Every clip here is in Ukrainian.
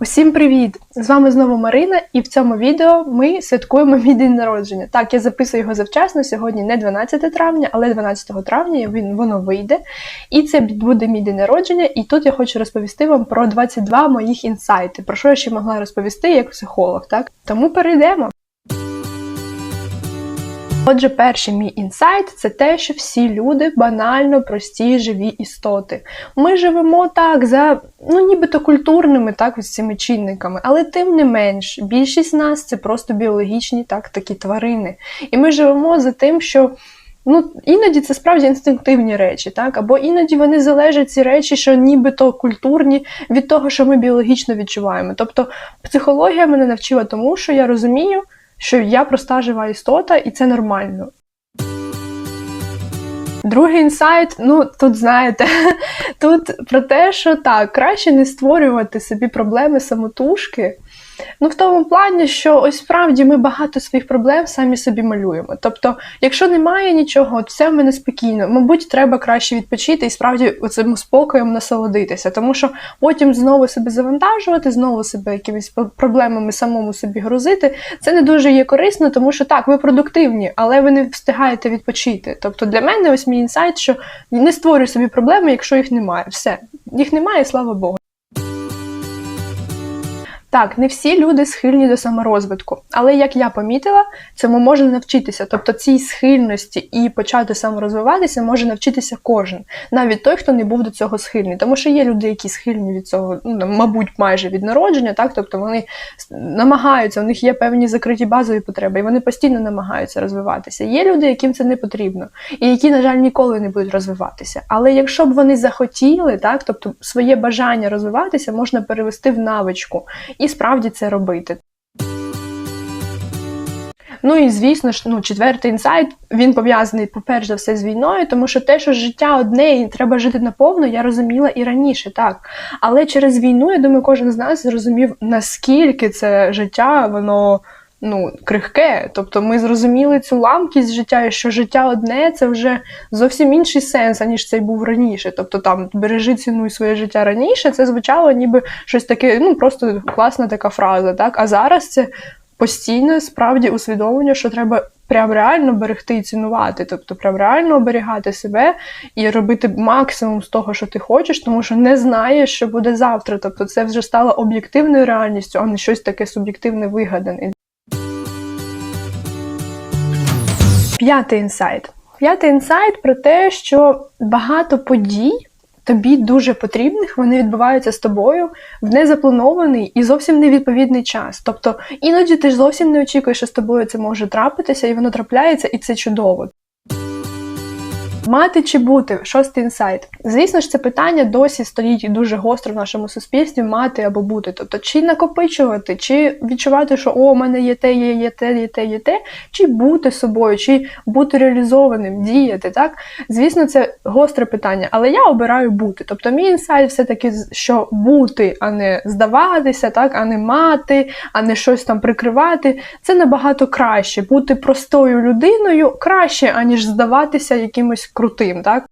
Усім привіт! З вами знову Марина, і в цьому відео ми святкуємо мій день народження. Так, я записую його завчасно. Сьогодні не 12 травня, але 12 травня він воно вийде. І це буде мій день народження. І тут я хочу розповісти вам про 22 моїх інсайти, про що я ще могла розповісти як психолог. Так, тому перейдемо. Отже, перший мій інсайт це те, що всі люди банально прості живі істоти. Ми живемо так за ну нібито культурними так ось цими чинниками, але тим не менш, більшість з нас це просто біологічні так такі тварини. І ми живемо за тим, що. Ну, іноді це справді інстинктивні речі, так? Або іноді вони залежать ці речі, що нібито культурні від того, що ми біологічно відчуваємо. Тобто психологія мене навчила тому, що я розумію, що я проста жива істота, і це нормально. Другий інсайт, ну тут знаєте, тут про те, що так, краще не створювати собі проблеми самотужки. Ну, в тому плані, що ось справді ми багато своїх проблем самі собі малюємо. Тобто, якщо немає нічого, от все в мене спокійно, мабуть, треба краще відпочити і справді цим спокоєм насолодитися, тому що потім знову себе завантажувати, знову себе якимись проблемами самому собі грузити, це не дуже є корисно, тому що так, ви продуктивні, але ви не встигаєте відпочити. Тобто для мене ось мій інсайт, що не створюй собі проблеми, якщо їх немає. Все, їх немає, слава Богу. Так, не всі люди схильні до саморозвитку, але як я помітила, цьому можна навчитися. Тобто цій схильності і почати саморозвиватися може навчитися кожен, навіть той, хто не був до цього схильний. Тому що є люди, які схильні від цього, ну мабуть, майже від народження, так тобто вони намагаються, у них є певні закриті базові потреби, і вони постійно намагаються розвиватися. Є люди, яким це не потрібно, і які, на жаль, ніколи не будуть розвиватися. Але якщо б вони захотіли, так тобто своє бажання розвиватися можна перевести в навичку і справді це робити. Ну і звісно ж, ну, четвертий інсайт він пов'язаний, по-перше за все, з війною, тому що те, що життя одне і треба жити наповно, я розуміла і раніше, так. Але через війну, я думаю, кожен з нас зрозумів, наскільки це життя, воно ну, крихке. Тобто ми зрозуміли цю ламкість життя, і що життя одне це вже зовсім інший сенс, аніж цей був раніше. Тобто там бережи цінуй своє життя раніше, це звучало ніби щось таке, ну просто класна така фраза. так? А зараз це постійне справді усвідомлення, що треба. Прям реально берегти і цінувати, тобто прям реально оберігати себе і робити максимум з того, що ти хочеш, тому що не знаєш, що буде завтра. Тобто це вже стало об'єктивною реальністю, а не щось таке суб'єктивне вигадане. П'ятий інсайт. П'ятий інсайт про те, що багато подій тобі дуже потрібних, вони відбуваються з тобою в незапланований і зовсім невідповідний час. Тобто іноді ти ж зовсім не очікуєш, що з тобою це може трапитися, і воно трапляється, і це чудово. Мати чи бути шостий інсайт. Звісно ж, це питання досі стоїть дуже гостро в нашому суспільстві мати або бути. Тобто, чи накопичувати, чи відчувати, що о, у мене є те, є, є те, є те, є те, чи бути собою, чи бути реалізованим, діяти. так? Звісно, це гостре питання, але я обираю бути. Тобто, мій інсайт все-таки, що бути, а не здаватися, так, а не мати, а не щось там прикривати. Це набагато краще. Бути простою людиною краще, аніж здаватися якимось крутим, так?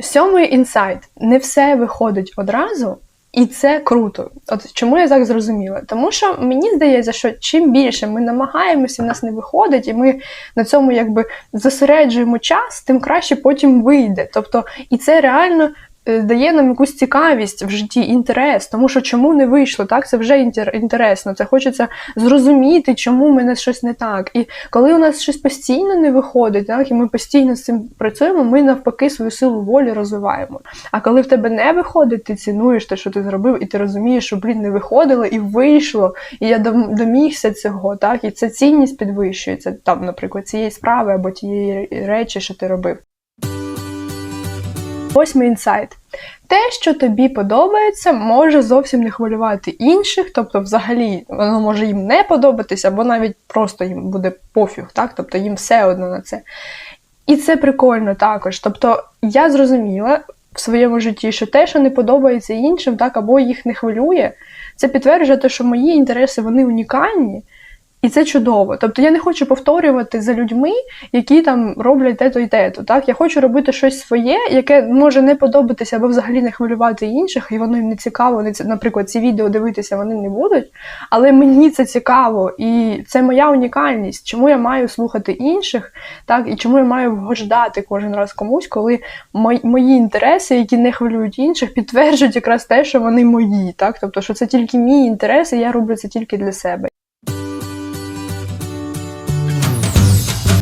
Сьомий інсайт. Не все виходить одразу, і це круто. От чому я так зрозуміла? Тому що мені здається, що чим більше ми намагаємося, в нас не виходить, і ми на цьому якби зосереджуємо час, тим краще потім вийде. Тобто, і це реально дає нам якусь цікавість в житті, інтерес, тому що чому не вийшло, так це вже інтересно. Це хочеться зрозуміти, чому в мене щось не так. І коли у нас щось постійно не виходить, так і ми постійно з цим працюємо, ми навпаки свою силу волі розвиваємо. А коли в тебе не виходить, ти цінуєш те, що ти зробив, і ти розумієш, що блін не виходило, і вийшло, і я домігся цього, так і ця цінність підвищується там, наприклад, цієї справи або тієї речі, що ти робив. Восьмий інсайт. Те, що тобі подобається, може зовсім не хвилювати інших, тобто, взагалі, воно може їм не подобатися, або навіть просто їм буде пофіг, так? тобто їм все одно на це. І це прикольно також. Тобто, я зрозуміла в своєму житті, що те, що не подобається іншим, так, або їх не хвилює, це підтверджує те, що мої інтереси вони унікальні. І це чудово. Тобто я не хочу повторювати за людьми, які там роблять те-то і те-то. Так? Я хочу робити щось своє, яке може не подобатися або взагалі не хвилювати інших, і воно їм не цікаво. Вони наприклад, ці відео дивитися вони не будуть. Але мені це цікаво, і це моя унікальність. Чому я маю слухати інших, так і чому я маю вгождати кожен раз комусь, коли мої, інтереси, які не хвилюють інших, підтверджують якраз те, що вони мої. Так? Тобто, що це тільки мій інтерес, і я роблю це тільки для себе.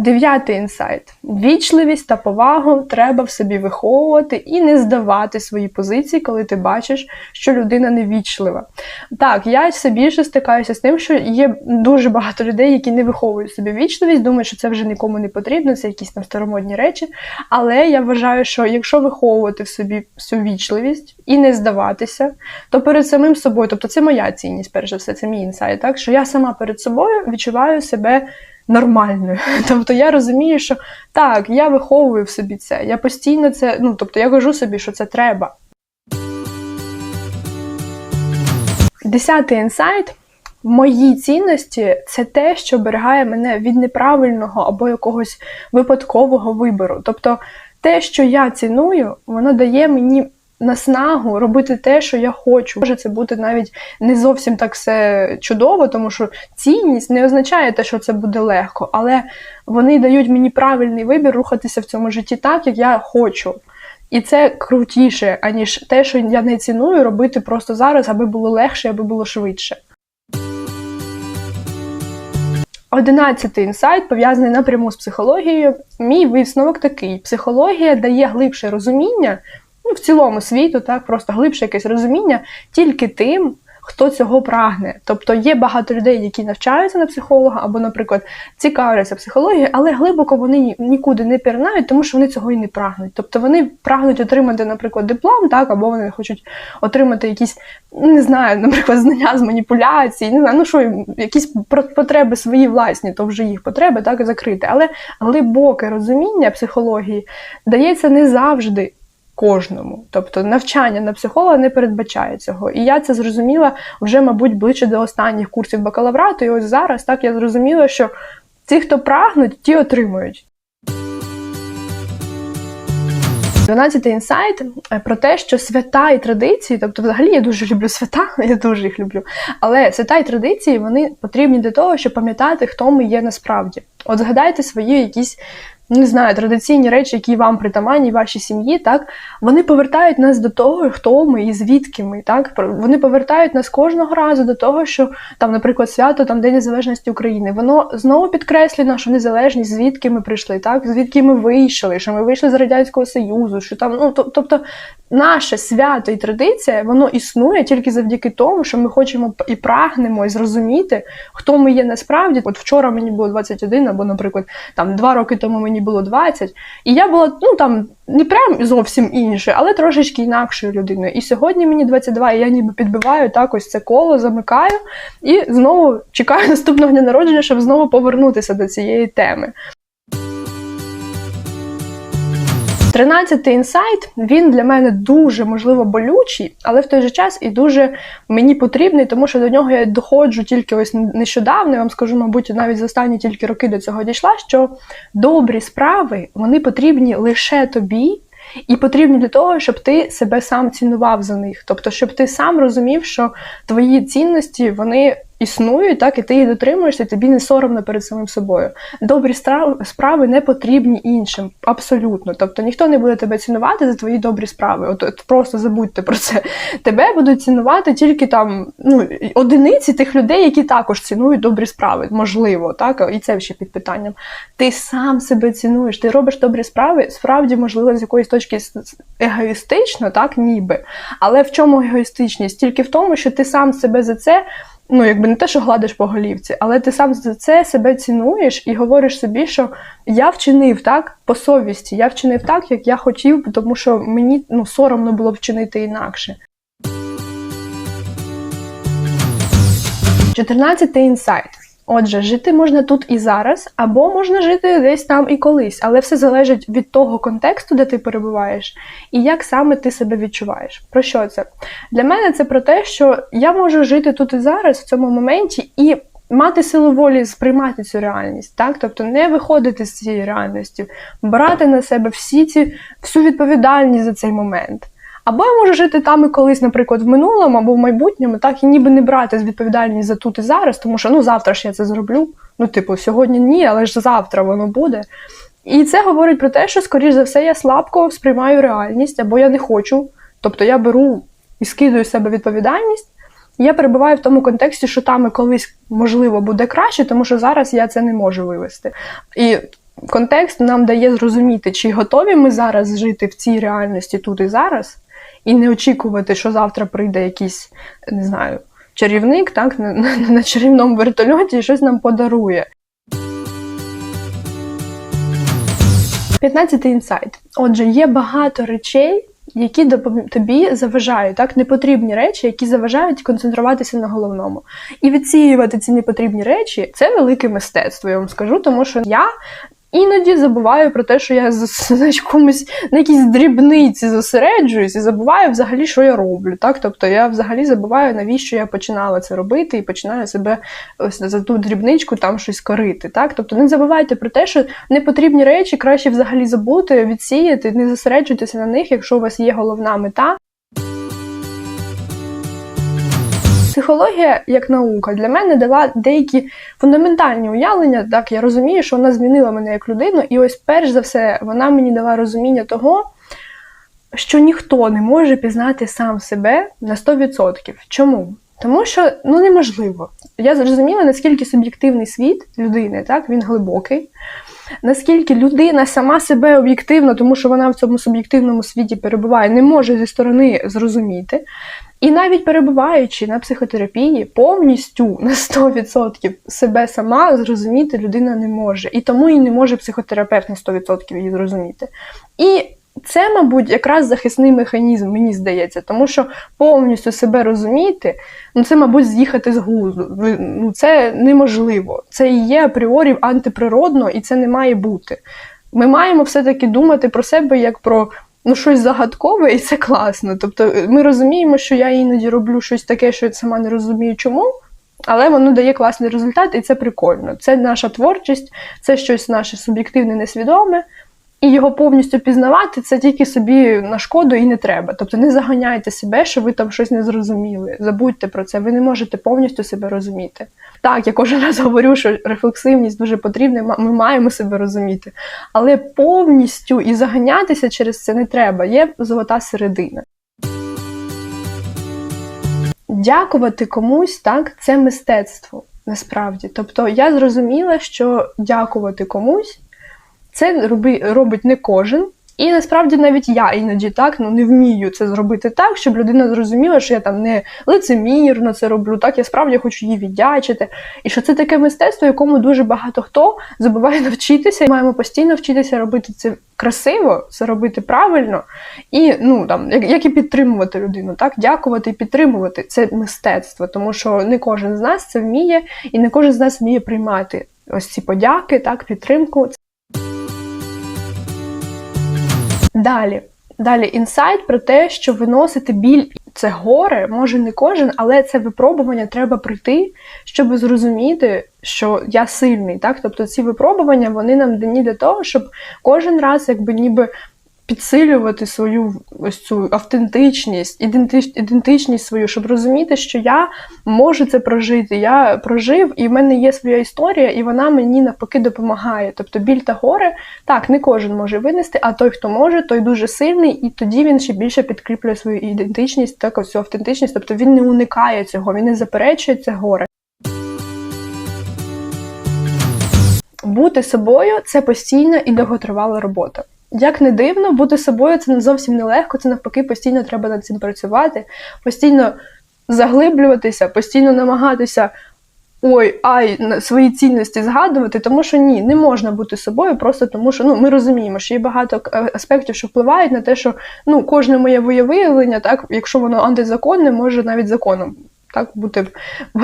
Дев'ятий інсайт: вічливість та повагу треба в собі виховувати і не здавати свої позиції, коли ти бачиш, що людина невічлива. Так, я все більше стикаюся з тим, що є дуже багато людей, які не виховують собі вічливість, думають, що це вже нікому не потрібно, це якісь там старомодні речі. Але я вважаю, що якщо виховувати в собі всю вічливість і не здаватися, то перед самим собою, тобто це моя цінність, перш за все, це мій інсайт, так що я сама перед собою відчуваю себе нормальною. Тобто я розумію, що так, я виховую в собі це. Я постійно це, ну тобто я кажу собі, що це треба. Десятий інсайт. Мої цінності це те, що берегає мене від неправильного або якогось випадкового вибору. Тобто те, що я ціную, воно дає мені наснагу робити те, що я хочу. Може це бути навіть не зовсім так все чудово, тому що цінність не означає те, що це буде легко, але вони дають мені правильний вибір рухатися в цьому житті так, як я хочу. І це крутіше, аніж те, що я не ціную, робити просто зараз, аби було легше, аби було швидше. Одинадцятий інсайт пов'язаний напряму з психологією. Мій висновок такий: психологія дає глибше розуміння ну, в цілому світу, так, просто глибше якесь розуміння тільки тим, хто цього прагне. Тобто є багато людей, які навчаються на психолога, або, наприклад, цікавляться психологією, але глибоко вони нікуди не пірнають, тому що вони цього і не прагнуть. Тобто вони прагнуть отримати, наприклад, диплом, так, або вони хочуть отримати якісь, не знаю, наприклад, знання з маніпуляцій, не знаю, ну що, якісь потреби свої власні, то вже їх потреби так закрити. Але глибоке розуміння психології дається не завжди кожному. Тобто навчання на психолога не передбачає цього. І я це зрозуміла вже, мабуть, ближче до останніх курсів бакалаврату. І ось зараз так я зрозуміла, що ті, хто прагнуть, ті отримують. 12 інсайт е, про те, що свята і традиції, тобто, взагалі, я дуже люблю свята, я дуже їх люблю. Але свята і традиції вони потрібні для того, щоб пам'ятати, хто ми є насправді. От згадайте свої якісь не знаю, традиційні речі, які вам притаманні, вашій сім'ї, так вони повертають нас до того, хто ми і звідки ми. Так вони повертають нас кожного разу до того, що там, наприклад, свято там День Незалежності України. Воно знову підкреслює нашу незалежність, звідки ми прийшли, так звідки ми вийшли, що ми вийшли з радянського союзу, що там ну тобто наше свято і традиція, воно існує тільки завдяки тому, що ми хочемо і прагнемо і зрозуміти, хто ми є насправді. От вчора мені було 21, або, наприклад, там два роки тому мені було 20, і я була ну там не прям зовсім іншою, але трошечки інакшою людиною. І сьогодні мені 22, і я ніби підбиваю так ось це коло, замикаю і знову чекаю наступного дня народження, щоб знову повернутися до цієї теми. Тринадцятий інсайт він для мене дуже можливо болючий, але в той же час і дуже мені потрібний, тому що до нього я доходжу тільки ось нещодавно. Я вам скажу, мабуть, навіть за останні тільки роки до цього дійшла, що добрі справи вони потрібні лише тобі. І потрібні для того, щоб ти себе сам цінував за них. Тобто, щоб ти сам розумів, що твої цінності вони існують, так і ти її дотримуєшся, тобі не соромно перед самим собою. Добрі справи не потрібні іншим, абсолютно. Тобто ніхто не буде тебе цінувати за твої добрі справи. От, от просто забудьте про це. Тебе будуть цінувати тільки там ну, одиниці тих людей, які також цінують добрі справи. Можливо, так і це ще під питанням. Ти сам себе цінуєш, ти робиш добрі справи, справді, можливо, з якоїсь точки егоїстично, так ніби. Але в чому егоїстичність? Тільки в тому, що ти сам себе за це ну, якби не те, що гладиш по голівці, але ти сам за це себе цінуєш і говориш собі, що я вчинив так по совісті, я вчинив так, як я хотів, тому що мені ну, соромно було вчинити інакше. 14 інсайт. Отже, жити можна тут і зараз, або можна жити десь там і колись, але все залежить від того контексту, де ти перебуваєш, і як саме ти себе відчуваєш. Про що це? Для мене це про те, що я можу жити тут і зараз, в цьому моменті, і мати силу волі сприймати цю реальність, так? Тобто не виходити з цієї реальності, брати на себе всі ці, всю відповідальність за цей момент. Або я можу жити там і колись, наприклад, в минулому або в майбутньому, так і ніби не брати відповідальність за тут і зараз, тому що ну завтра ж я це зроблю. Ну, типу, сьогодні ні, але ж завтра воно буде. І це говорить про те, що, скоріш за все, я слабко сприймаю реальність, або я не хочу. Тобто я беру і скидую з себе відповідальність. І я перебуваю в тому контексті, що там і колись можливо буде краще, тому що зараз я це не можу вивести. І контекст нам дає зрозуміти, чи готові ми зараз жити в цій реальності тут і зараз, і не очікувати, що завтра прийде якийсь, не знаю, чарівник, так, на, на, чарівному вертольоті і щось нам подарує. 15-й інсайт. Отже, є багато речей, які тобі заважають, так, непотрібні речі, які заважають концентруватися на головному. І відсіювати ці непотрібні речі це велике мистецтво, я вам скажу, тому що я. Іноді забуваю про те, що я на якомусь на якійсь дрібниці зосереджуюсь і забуваю взагалі, що я роблю. Так? Тобто я взагалі забуваю, навіщо я починала це робити, і починаю себе ось за ту дрібничку там щось корити. Так? Тобто не забувайте про те, що непотрібні речі краще взагалі забути, відсіяти, не зосереджуйтеся на них, якщо у вас є головна мета. Психологія як наука для мене дала деякі фундаментальні уявлення. Так, я розумію, що вона змінила мене як людину, і ось перш за все вона мені дала розуміння того, що ніхто не може пізнати сам себе на 100%. Чому? Тому що ну неможливо. Я зрозуміла, наскільки суб'єктивний світ людини, так він глибокий, наскільки людина сама себе об'єктивно, тому що вона в цьому суб'єктивному світі перебуває, не може зі сторони зрозуміти. І навіть перебуваючи на психотерапії, повністю на 100% себе сама зрозуміти людина не може. І тому і не може психотерапевт на 100% її зрозуміти. І це, мабуть, якраз захисний механізм, мені здається, тому що повністю себе розуміти, ну це, мабуть, з'їхати з глузду. Ну, це неможливо. Це і є апріорі антиприродно, і це не має бути. Ми маємо все-таки думати про себе як про ну, щось загадкове, і це класно. Тобто ми розуміємо, що я іноді роблю щось таке, що я сама не розумію чому. Але воно дає класний результат, і це прикольно. Це наша творчість, це щось наше суб'єктивне, несвідоме, і його повністю пізнавати це тільки собі на шкоду і не треба. Тобто не заганяйте себе, що ви там щось не зрозуміли. Забудьте про це, ви не можете повністю себе розуміти. Так, я кожен раз говорю, що рефлексивність дуже потрібна, ми маємо себе розуміти. Але повністю і заганятися через це не треба. Є золота середина. Дякувати комусь, так, це мистецтво насправді. Тобто я зрозуміла, що дякувати комусь це роби, робить не кожен. І насправді навіть я іноді так ну не вмію це зробити так, щоб людина зрозуміла, що я там не лицемірно це роблю, так я справді хочу їй віддячити. І що це таке мистецтво, якому дуже багато хто забуває навчитися. Ми маємо постійно вчитися робити це красиво, це робити правильно, і ну там як, як і підтримувати людину, так дякувати і підтримувати це мистецтво, тому що не кожен з нас це вміє, і не кожен з нас вміє приймати ось ці подяки, так підтримку. Далі. Далі інсайт про те, що виносити біль це горе, може не кожен, але це випробування треба пройти, щоб зрозуміти, що я сильний. Так? Тобто ці випробування вони нам дані для того, щоб кожен раз якби ніби підсилювати свою ось цю автентичність, ідентич, ідентичність свою, щоб розуміти, що я можу це прожити. Я прожив, і в мене є своя історія, і вона мені навпаки допомагає. Тобто біль та горе так не кожен може винести, а той, хто може, той дуже сильний, і тоді він ще більше підкріплює свою ідентичність, так цю автентичність. Тобто він не уникає цього, він не заперечує це горе. Бути собою це постійна і довготривала робота. Як не дивно, бути собою це не зовсім нелегко, це навпаки, постійно треба над цим працювати, постійно заглиблюватися, постійно намагатися ой, ай, свої цінності згадувати, тому що ні, не можна бути собою, просто тому що ну, ми розуміємо, що є багато е, аспектів, що впливають на те, що ну, кожне моє виявлення, так, якщо воно антизаконне, може навіть законом так бути,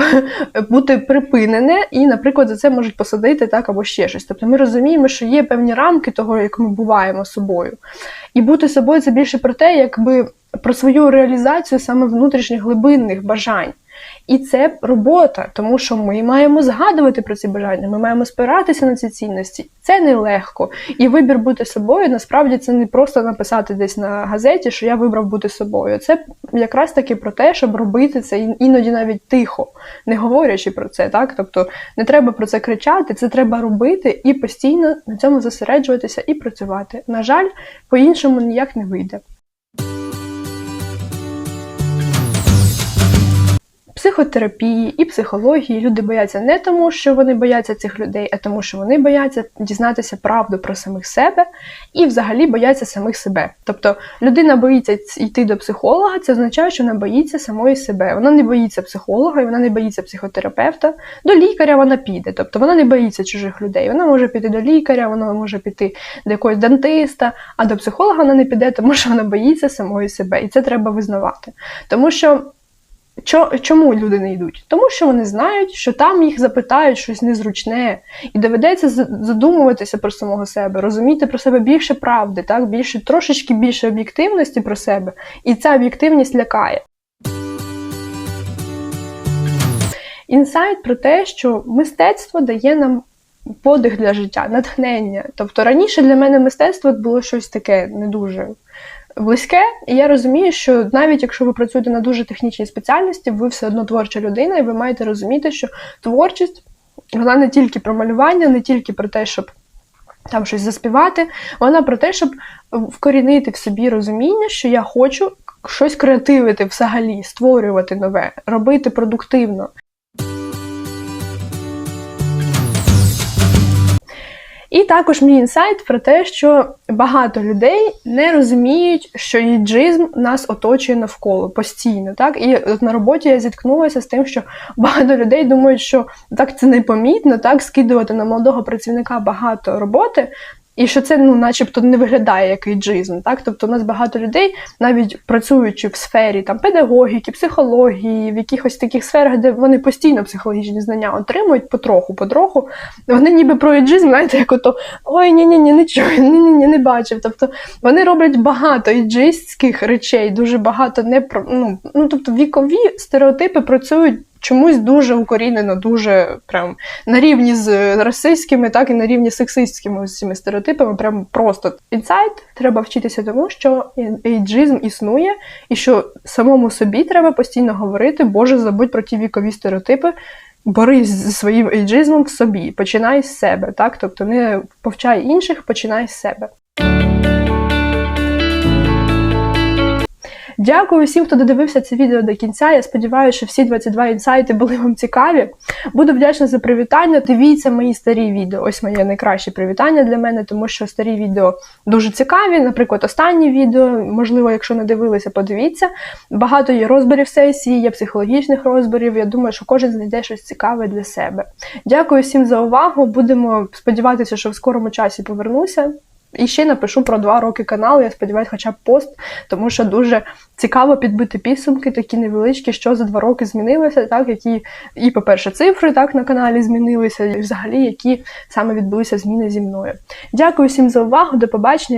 бути припинене, і, наприклад, за це можуть посадити так або ще щось. Тобто ми розуміємо, що є певні рамки того, як ми буваємо собою. І бути собою це більше про те, якби про свою реалізацію саме внутрішніх глибинних бажань. І це робота, тому що ми маємо згадувати про ці бажання, ми маємо спиратися на ці цінності. Це нелегко. І вибір бути собою насправді це не просто написати десь на газеті, що я вибрав бути собою. Це якраз таки про те, щоб робити це ін- іноді навіть тихо, не говорячи про це. Так, тобто не треба про це кричати, це треба робити і постійно на цьому зосереджуватися і працювати. На жаль, по-іншому ніяк не вийде. Психотерапії і психології люди бояться не тому, що вони бояться цих людей, а тому, що вони бояться дізнатися правду про самих себе і взагалі бояться самих себе. Тобто людина боїться йти до психолога, це означає, що вона боїться самої себе. Вона не боїться психолога, і вона не боїться психотерапевта. До лікаря вона піде, тобто вона не боїться чужих людей. Вона може піти до лікаря, вона може піти до якогось дантиста, а до психолога вона не піде, тому що вона боїться самої себе, і це треба визнавати. Тому що чому люди не йдуть? Тому що вони знають, що там їх запитають щось незручне, і доведеться задумуватися про самого себе, розуміти про себе більше правди, так більше трошечки більше об'єктивності про себе, і ця об'єктивність лякає. Інсайт про те, що мистецтво дає нам подих для життя, натхнення. Тобто раніше для мене мистецтво було щось таке не дуже близьке, і я розумію, що навіть якщо ви працюєте на дуже технічній спеціальності, ви все одно творча людина, і ви маєте розуміти, що творчість вона не тільки про малювання, не тільки про те, щоб там щось заспівати, вона про те, щоб вкорінити в собі розуміння, що я хочу щось креативити взагалі, створювати нове, робити продуктивно. І також мій інсайт про те, що багато людей не розуміють, що іджизм нас оточує навколо постійно. Так і от на роботі я зіткнулася з тим, що багато людей думають, що так це непомітно, так скидувати на молодого працівника багато роботи. І що це ну, начебто, не виглядає як іджизм. Так? Тобто у нас багато людей, навіть працюючи в сфері там, педагогіки, психології, в якихось таких сферах, де вони постійно психологічні знання отримують потроху, потроху, вони ніби про іджизм, знаєте, як ото ой, ні, ні, ні, не чую, ні, ні, ні, не бачив. Тобто вони роблять багато іджистських речей, дуже багато не про ну, ну тобто вікові стереотипи працюють. Чомусь дуже укорінено, дуже прям на рівні з расистськими, так і на рівні сексистськими ось цими стереотипами. Прям просто інсайт. Треба вчитися тому, що ейджизм існує, і що самому собі треба постійно говорити, Боже, забудь про ті вікові стереотипи. Борись зі своїм ейджизмом в собі, починай з себе, так? Тобто не повчай інших, починай з себе. Дякую всім, хто додивився це відео до кінця. Я сподіваюся, що всі 22 інсайти були вам цікаві. Буду вдячна за привітання. Дивіться мої старі відео. Ось моє найкраще привітання для мене, тому що старі відео дуже цікаві. Наприклад, останні відео, можливо, якщо не дивилися, подивіться. Багато є розборів сесії, є психологічних розборів. Я думаю, що кожен знайде щось цікаве для себе. Дякую всім за увагу. Будемо сподіватися, що в скорому часі повернуся. І ще напишу про два роки каналу, я сподіваюся, хоча б пост, тому що дуже цікаво підбити підсумки, такі невеличкі, що за два роки змінилося, так, які і, по-перше, цифри так на каналі змінилися, і взагалі які саме відбулися зміни зі мною. Дякую всім за увагу, до побачення.